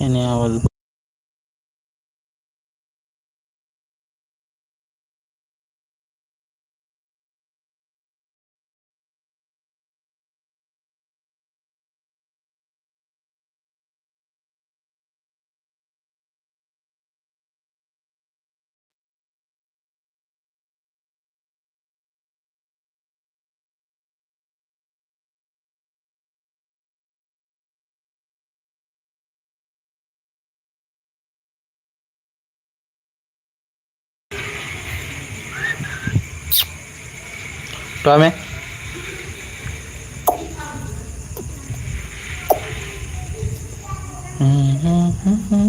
any available Ba mẹ. Mm-hmm.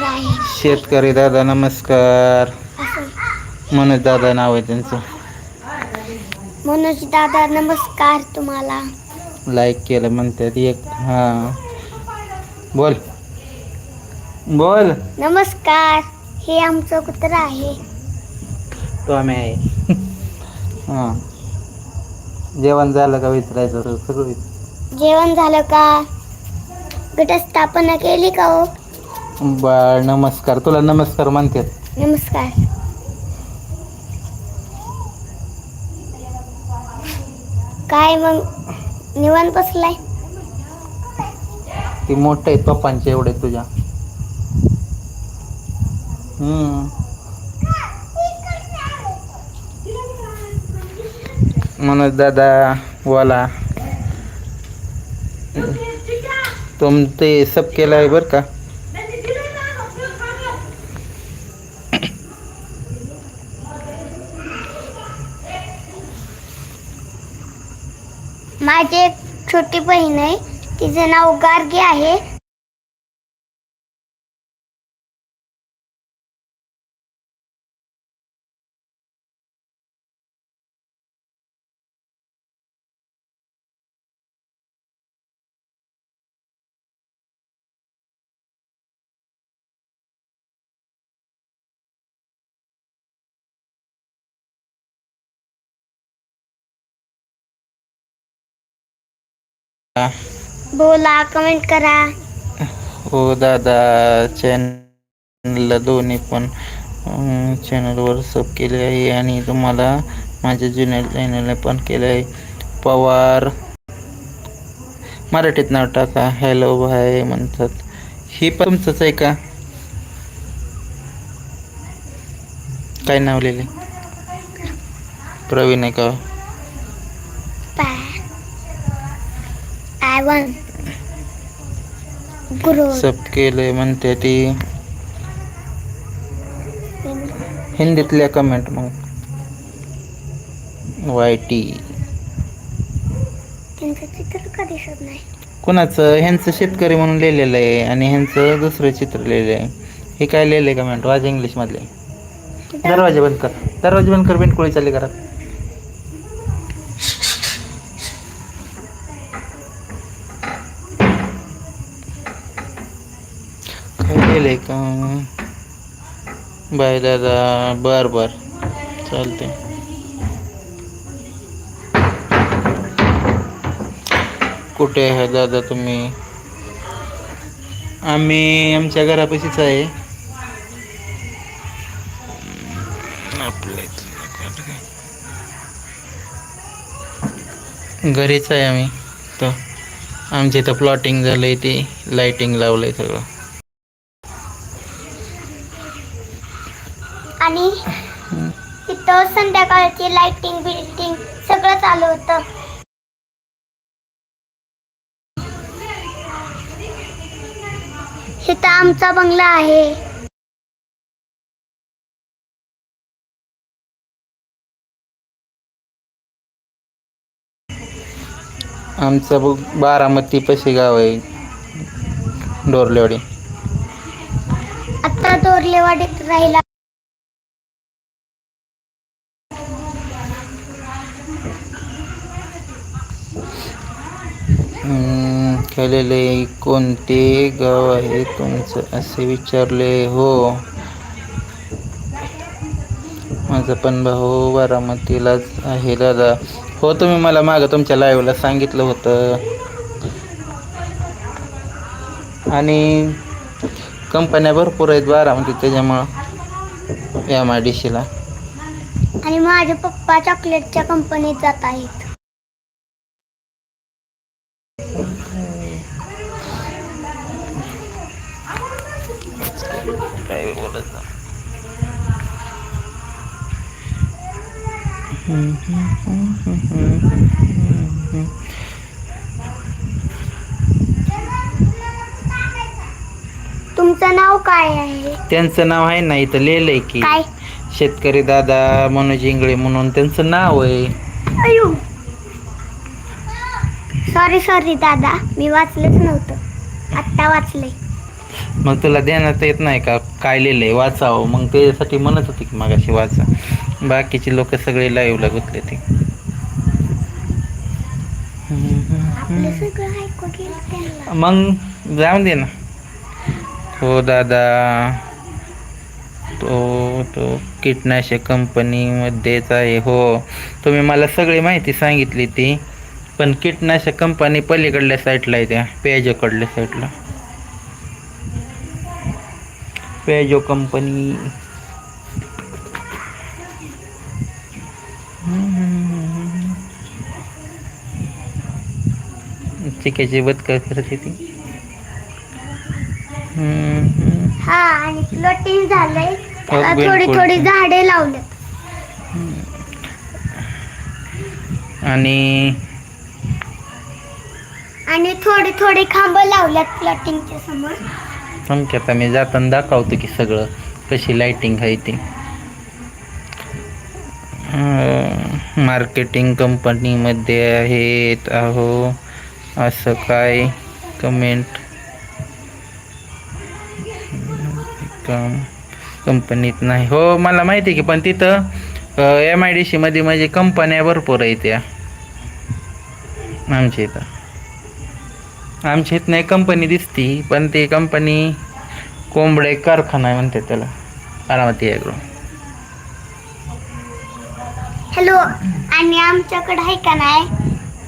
आहे शेतकरी दादा नमस्कार. मनोज दादा नाव आहे त्यांचं. मनोज दादा नमस्कार तुम्हाला. लाईक केलं म्हणतात एक. हां. बोल. बोल. नमस्कार. हे आमचं कुत्रा आहे. टॉमे आहे. हां. जेवण झालं का विचारायचं होतं? सगळं जेवण झालं का? घटस्थापना केली का हो? बाळ नमस्कार. तुला नमस्कार म्हणतात. नमस्कार. काय मग? निवांत बसलाय? ती मोठं आहेत पप्पांचे एवढे तुझ्या. हम्म. मनोज दादा वाला. तुम ते सब केलं आहे बरं का माझी एक छोटी बहीण आहे. तिचं नाव गार्गी आहे. बोला कमेंट करा. हो दादा चॅनलला दोन्ही पण चॅनलवर सब केले आहे आणि तुम्हाला माझ्या जुन्या चॅनलला पण केले आहे. पवार. मराठीत नाव टाका. हॅलो भाय म्हणतात. ही पण तुमचंच आहे का? काय नाव लिहिले? प्रवीण आहे का? सब केले म्हणते ती. हिंदीतल्या कमेंट मग. वाय टी त्यांचं चित्र का दिसत नाही? कुणाचं? ह्यांचं शेतकरी म्हणून लिहिलेलं आहे आणि ह्यांचं दुसरं चित्र लिहिलं आहे. हे काय लिहिलं आहे कमेंट वाज इंग्लिशमधले दरवाजे बंद कर. दरवाजे बंद कर बिनकुळी चालली घरात लिहिलंय का? बाय दादा बर बर. चालते कुठे आहे दादा तुम्ही? आम्ही आमच्या घरापाशीच आहे. घरीच आहे आम्ही. तर आमच्या इथं प्लॉटिंग झालं आहे ते लाईटिंग लावलं आहे सगळं. आणि तिथं संध्याकाळची लाइटिंग बिल्टिंग सगळं चालू होतं. इथं आमचा बंगला आहे. आमचं बघ बारामती पशी गाव आहे. डोरलेवाडी. आता दोरलेवाडीत राहिला. केलेले कोणते गाव आहे तुमचं? असे विचारले हो. माझा पण भाऊ बारामतीलाच आहे दादा. हो तुम्ही मला मागं तुमच्या लाईव्हला सांगितलं होतं. आणि कंपन्या भरपूर आहेत बारामती त्याच्यामुळं. एम आय डी सीला आणि माझे पप्पा चॉकलेटच्या कंपनीत जात आहेत. तुमचं नाव काय आहे? त्यांचं नाव आहे ना इथं लिहिलंय की काय? शेतकरी दादा मनोज इंगळे म्हणून त्यांचं नाव आहे. अयो. सॉरी सॉरी दादा. मी वाचलंच नव्हतं. आत्ता वाचले मग तुला ध्यानात येत नाही का? काय लिहिलंय? वाचावं. मग त्याच्यासाठी म्हणत होती की मागाशी वाचा. बाकीचे लोक सगळे लाईव्हला गुतले ते. मग जाऊन दे ना. हो दादा. तो तो कीटनाशक कंपनीमध्येच आहे. हो. तुम्ही मला सगळी माहिती सांगितली ती. पण कीटनाशक कंपनी पलीकडल्या साईडला आहे त्या. पेजोकडल्या साईडला पेजो कंपनी चिक्याची बदका करते ती? हम्म, हम्म. हा आणि फ्लोटिंग झालंय. त्याला थोडी बिलकुल. थोडी झाडे लावल्यात आणि आणि थोडी थोडी खांब लावल्यात फ्लोटिंगच्या समोर. आता मी जाताना दाखवतो की सगळं कशी लाइटिंग आहे ती. मार्केटिंग कंपनीमध्ये आहेत अहो. असं काय कमेंट कम कंपनीत नाही. हो मला माहिती आहे की पण तिथं एम आय डी सीमध्ये म्हणजे कंपन्या भरपूर आहेत त्या. आमच्या इथं. आमच्या इथं नाही कंपनी दिसती पण ती कंपनी कोंबडे कारखाना आहे म्हणते त्याला. अरामती ॲग्रो हॅलो आणि आमच्याकडे आहे का नाही?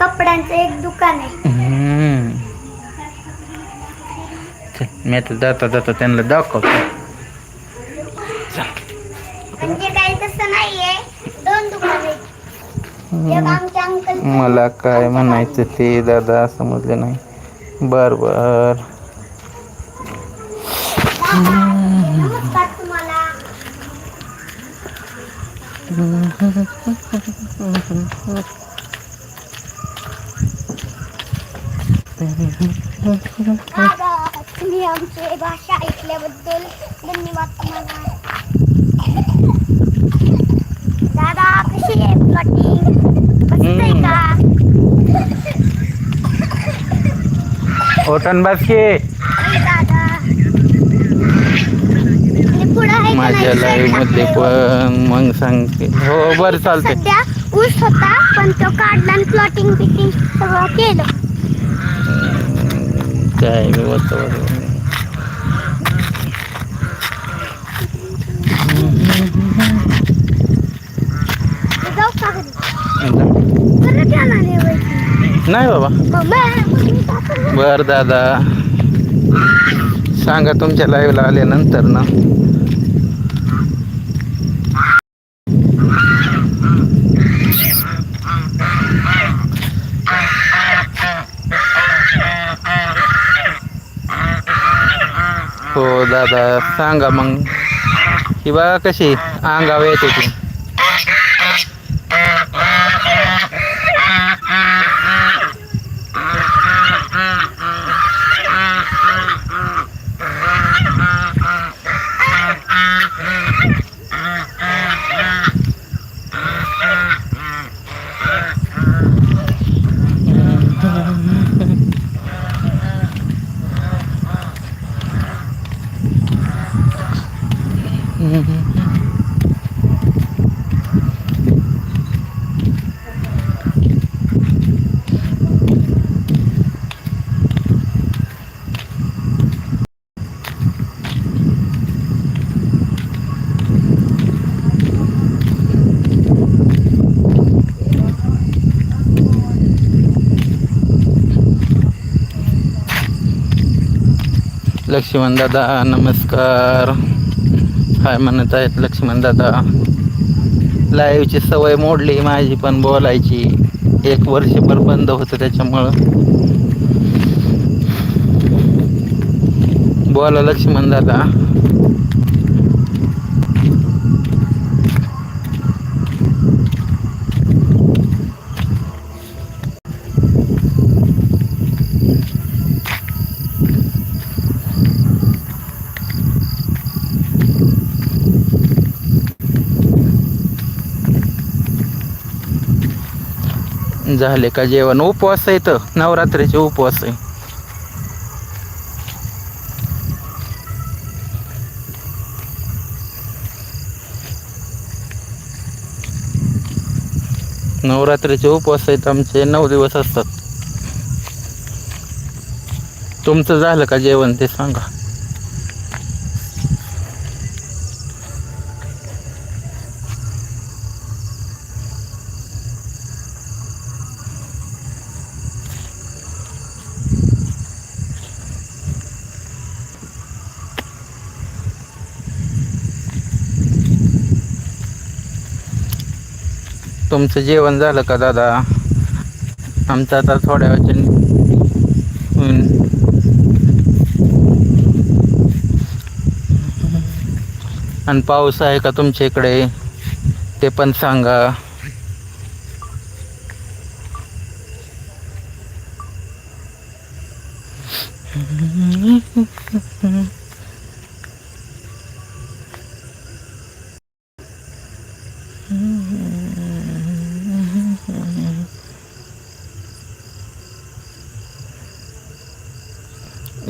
कपड्यांचं एक दुकान आहे. हम्म. चल मी आता जाता जाता त्यांना दाखवतो. म्हणजे काही तसं नाहीये. दोन दुकान आहेत. एक आमच्या अंकल मला काय म्हणायचं ते दादा समजलं नाही. बर बर. नमस्कार तुम्हाला. प्लॉटिंग मस्त आहे का। माझ्या लाईव्ह मध्ये पण मग सांगते. हो, बरं चालते होता, पण तो काढला प्लॉटिंग बिटिंग सगळं केलं. काय मी आहे नाही बाबा. बरं बर दादा. सांगा तुमच्या लाईव्हला आल्यानंतर ना. हो दादा सांगा मग. ही बघा कशी अंगावर येते ती. लक्ष्मण दादा नमस्कार. काय म्हणत आहेत लक्ष्मण दादा? लाईव्हची सवय मोडली माझी पण बोलायची. एक वर्षभर बंद होतं त्याच्यामुळं. बोला लक्ष्मण झाले का जेवण? उपवास आहे तर नवरात्रीचे उपवास आहे. नवरात्रीचे उपवास आहेत. आमचे नऊ दिवस असतात. तुमचं झालं का जेवण? ते सांगा. तुमचं जेवण झालं का दादा? आमचं आता थोड्या वेळच्या आणि पाऊस आहे का तुमच्या इकडे? ते पण सांगा.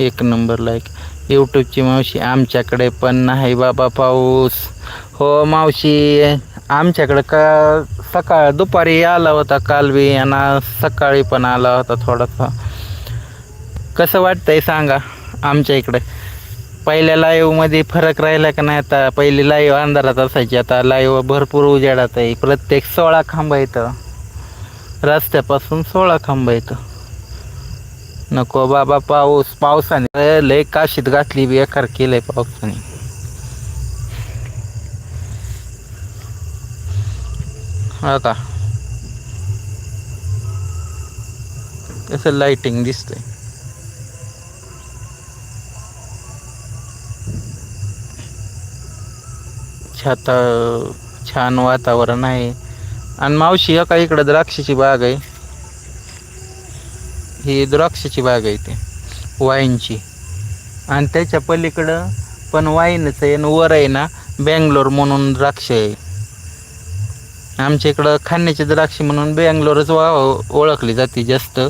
एक नंबर लाईक यूट्यूबची मावशी आमच्याकडे पण नाही बाबा पाऊस. हो मावशी आमच्याकडं का सकाळ दुपारी आला होता काल बी आणि सकाळी पण आला होता थोडासा. कसं वाटतंय सांगा आमच्या इकडे? पहिल्या लाईव्हमध्ये फरक राहिला का नाही आता? पहिली लाईव्ह अंधारात असायची आता लाईव्ह भरपूर उजेडात आहे. प्रत्येक सोळा खांब येतं रस्त्यापासून सोळा खांब येतं नको बाबा पाऊस पावसाने. लय काशीत घातली बेकार केलंय पावसाने. हा का? कसं लाइटिंग दिसतंय. छाता छान वातावरण आहे. आणि मावशी का इकडं द्राक्षाची बाग आहे. ही द्राक्षाची बाग आहे ती वाईनची. आणि त्याच्या पलीकडं पण वाईनच आहे आणि वर आहे ना बँगलोर म्हणून द्राक्ष आहे. आमच्या इकडं खाण्याची द्राक्ष म्हणून बँगलोरच वा ओळखली जाते जास्त.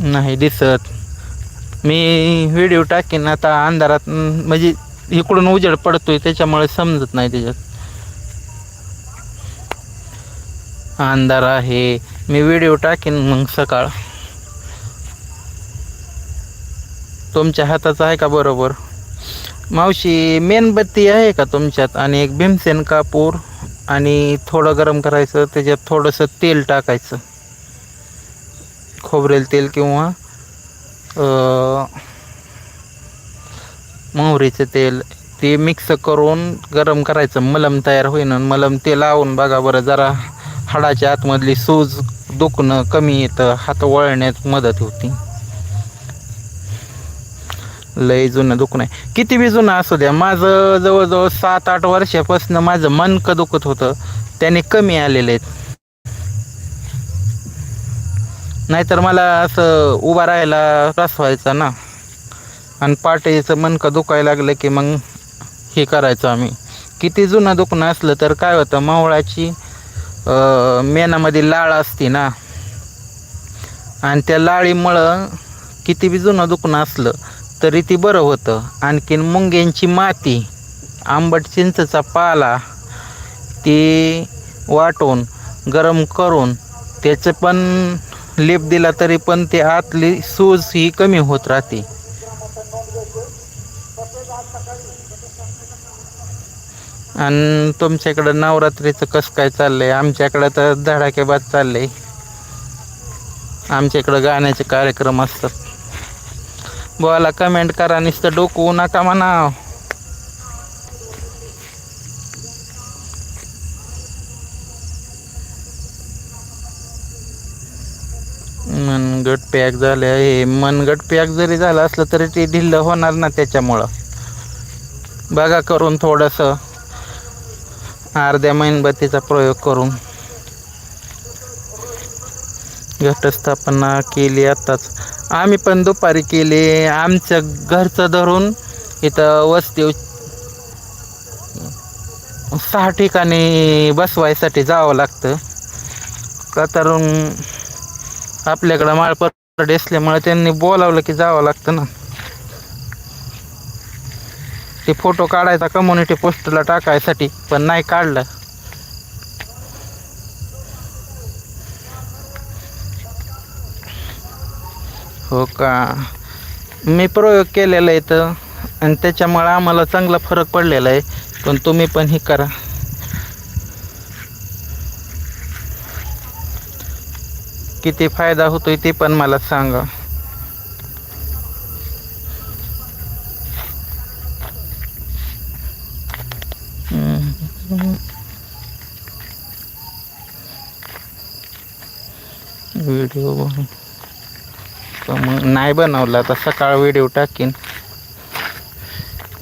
नाही दिसत. मी व्हिडिओ टाकेन आता अंधारात म्हणजे इकडून उजेड पडतोय त्याच्यामुळे समजत नाही त्याच्यात. अंधार आहे. मी व्हिडिओ टाकेन मग सकाळ. तुमच्या हाताचा आहे का बरोबर? मावशी मेणबत्ती आहे का तुमच्यात? आणि एक भीमसेन कापूर आणि थोडं गरम करायचं त्याच्यात थोडंसं तेल टाकायचं. खोबरेल तेल किंवा मोहरीचं तेल ते मिक्स करून गरम करायचं. मलम तयार होईन मलम ते लावून बघा बरं जरा. हाडाच्या आतमधली सूज दुखणं कमी येतं हात वळण्यात मदत होती. लय जुनं दुखणं आहे. किती बी जुनं असू द्या माझं जवळजवळ सात आठ वर्षापासून माझं मनकं दुखत होतं त्याने कमी आलेले आहेत. नाहीतर मला असं उभा राहायला त्रास व्हायचा ना. आणि पाठीचं मनकं दुखायला लागलं की मग हे करायचं आम्ही. किती जुनं दुखणं असलं तर काय होतं मावळाची मेनामध्ये मेणामध्ये लाळ असते ना आणि त्या लाळीमुळं किती बी जुनं दुखणं असलं तरी ती बरं होतं. आणखीन मुंग्यांची माती आंबट चिंचचा पाला ती वाटून गरम करून त्याचं पण लेप दिला तरी पण ते आतली सूज ही कमी होत राहते. आणि तुमच्याकडं नवरात्रीचं कसं काय चाललंय? आमच्याकडं तर धडाकेबाज चाललंय. आमच्याकडं गाण्याचे कार्यक्रम असतात. बोला कमेंट करा नुसतं डोकवू नका म्हणा मनगट पॅक झाले आहे मनगट पॅक जरी झालं असलं तरी ते ढिल्लं होणार ना त्याच्यामुळं. बघा करून थोडंसं. अर्ध्या मेणबत्तीचा प्रयोग करून घटस्थापना केली आत्ताच आम्ही पण दुपारी केली. आमच्या घरचं धरून इथं वस्ती सहा ठिकाणी बसवायसाठी जावं लागतं. का तर आपल्याकडं माळपत्र असल्यामुळे त्यांनी बोलावलं की जावं लागतं ना. ते फोटो काढायचा कम्युनिटी पोस्टला टाकायसाठी पण नाही काढलं. हो का? मी प्रयोग केलेला आहे तर आणि त्याच्यामुळे आम्हाला चांगला फरक पडलेला आहे पण तुम्ही पण हे करा. किती फायदा होतोय ते पण मला सांगा. व्हिडिओ तर मग नाही बनवला तर सकाळ व्हिडिओ टाकीन.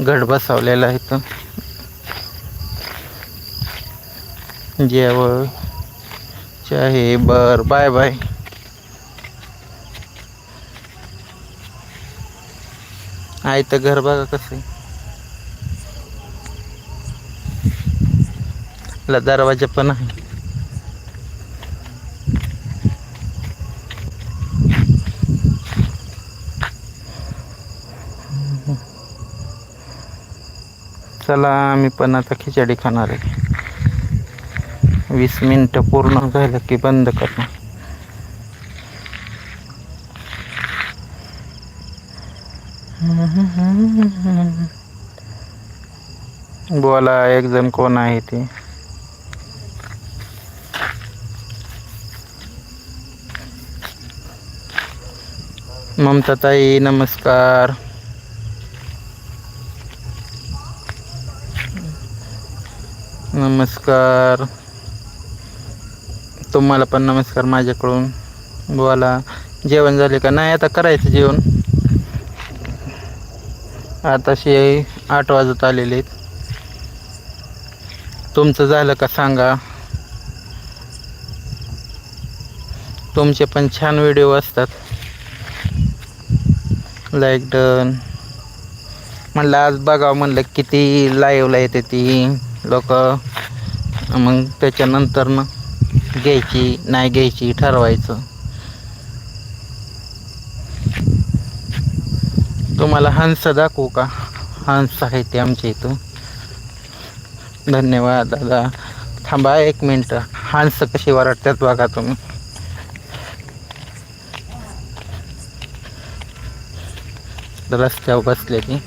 घट बसवलेला आहे तर जेवळ चाहे बर बाय बाय. आहे तर घर बघा कसं आहे. ला दरवाजा पण आहे. चला, मी पण आता खिचडी खाणार आहे. वीस मिनटं पूर्ण की बंद करणार. बोला एक आहे ते? ममता ताई नमस्कार. नमस्कार. तुम्हाला पण नमस्कार माझ्याकडून. बोला जेवण झाले का? नाही आता करायचं जेवण. आताशी आठ वाजत आलेले आहेत. तुमचं झालं का सांगा. तुमचे पण छान व्हिडिओ असतात. लाईक डन म्हणलं आज बघावं म्हणलं किती लाईव्हला येते ती. लोक मग त्याच्यानंतर ना घ्यायची नाही घ्यायची ठरवायचं. तुम्हाला हंस दाखवू का? हंस आहे ते आमच्या इथं. धन्यवाद दादा. थांबा एक मिनटं. हंस कशी वरटतात बघा तुम्ही. रस्त्यावर बसले ती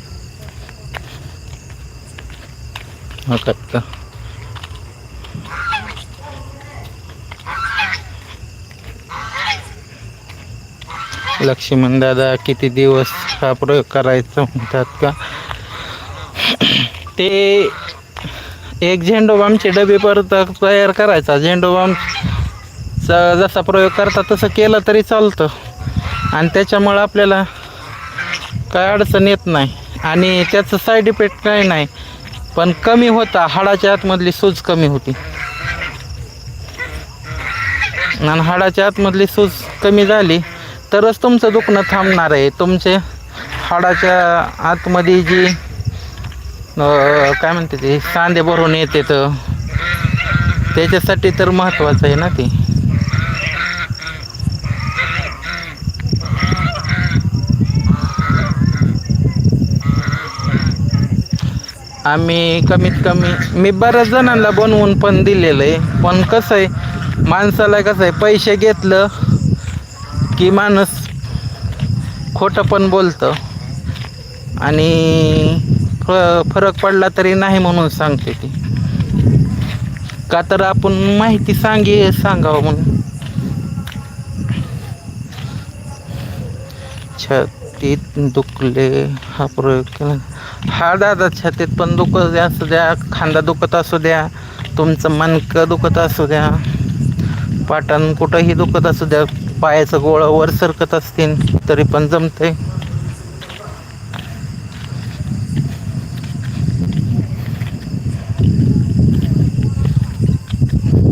हो लक्ष्मण दादा किती दिवस हा प्रयोग करायचा म्हणतात का? ते एक झेंडोबामचे डबे परत तयार करायचा. झेंडोबामचा जसा प्रयोग करता तसं केलं तरी चालतं. आणि त्याच्यामुळं आपल्याला काय अडचण येत नाही. आणि त्याचं साईड इफेक्ट काही नाही. पण कमी होता. हाडाच्या आतमधली सूज कमी होती. आणि हाडाच्या आतमधली सूज कमी झाली तरच तुमचं दुखणं थांबणार आहे. तुमचे हाडाच्या आतमध्ये जी काय म्हणते ते सांधे भरून येते तर त्याच्यासाठी तर महत्त्वाचं आहे ना ते. आम्ही कमीत कमी मी बऱ्याच जणांना बनवून पण दिलेलं आहे. पण कसं आहे माणसाला कसं आहे पैसे घेतलं की माणूस खोटं पण बोलतं. आणि फ- फरक पडला तरी नाही म्हणून सांगते ती. का तर आपण माहिती सांगे सांगावं म्हणून. छातीत दुखले हा प्रयोग केला. हा दादा छातीत पण दुखत असू द्या. खांदा दुखत असू द्या. तुमचं मनकं दुखत असू द्या. पाटण कुठंही दुखत असू द्या. पायाचं गोळा वर सरकत असतील तरी पण जमते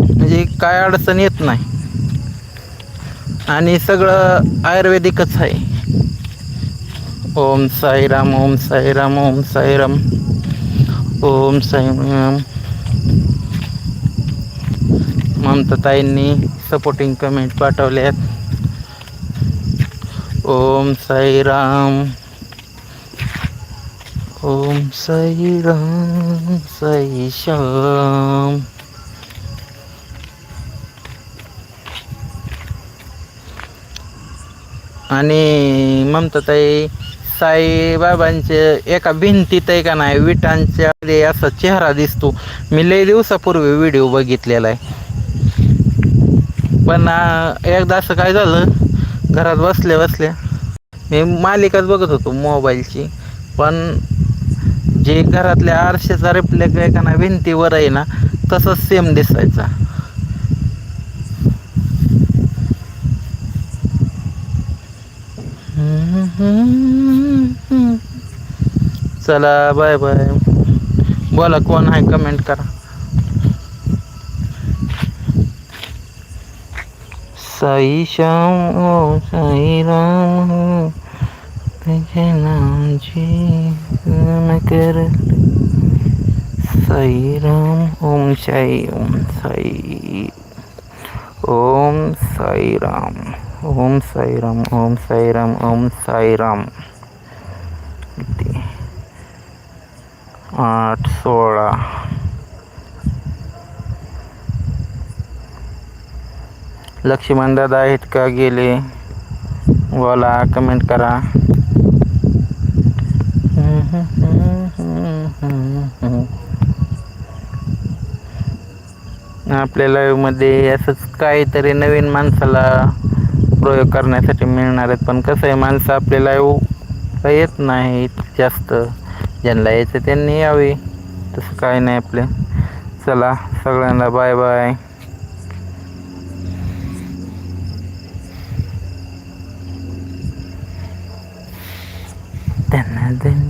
म्हणजे काय अडचण येत नाही. आणि सगळं आयुर्वेदिकच आहे. ओम साईराम ओम साईराम ओम साईराम ओम साईराम. राम ममताताईंनी सपोर्टिंग कमेंट पाठवल्यात. ओम साईराम ओम साईराम साई श्याम. आणि ममताताई साईबाबांचे एका भिंतीत आहे का नाही विटांच्या असा चेहरा दिसतो. मी लई दिवसापूर्वी व्हिडिओ बघितलेला आहे. पण एकदा असं काय झालं घरात बसल्या बसल्या मी मालिकाच बघत होतो मोबाईलची. पण जे घरातल्या आरशाचा रिफ्लेक्ट आहे का ना भिंतीवर आहे ना तसंच सेम दिसायचा. चला बाय बाय बोला कोण आहे कमेंट करा. साई श्याम ओ साई राम हो तुझे नामची मैं कर साई राम ओम साई ओम साई ओम साई राम ओम साई राम ओम साई राम ओम साई राम आठ सोळा लक्ष्मण दादा आहेत का गेले. बोला कमेंट करा. आपल्या लाईव्हमध्ये असंच काहीतरी नवीन माणसाला प्रयोग करण्यासाठी मिळणार आहेत. पण कसं आहे माणसं आपल्या लाईव्ह येत नाहीत जास्त. ज्यांना यायचं त्यांनी यावे. तसं काय नाही आपलं. चला सगळ्यांना बाय बाय दन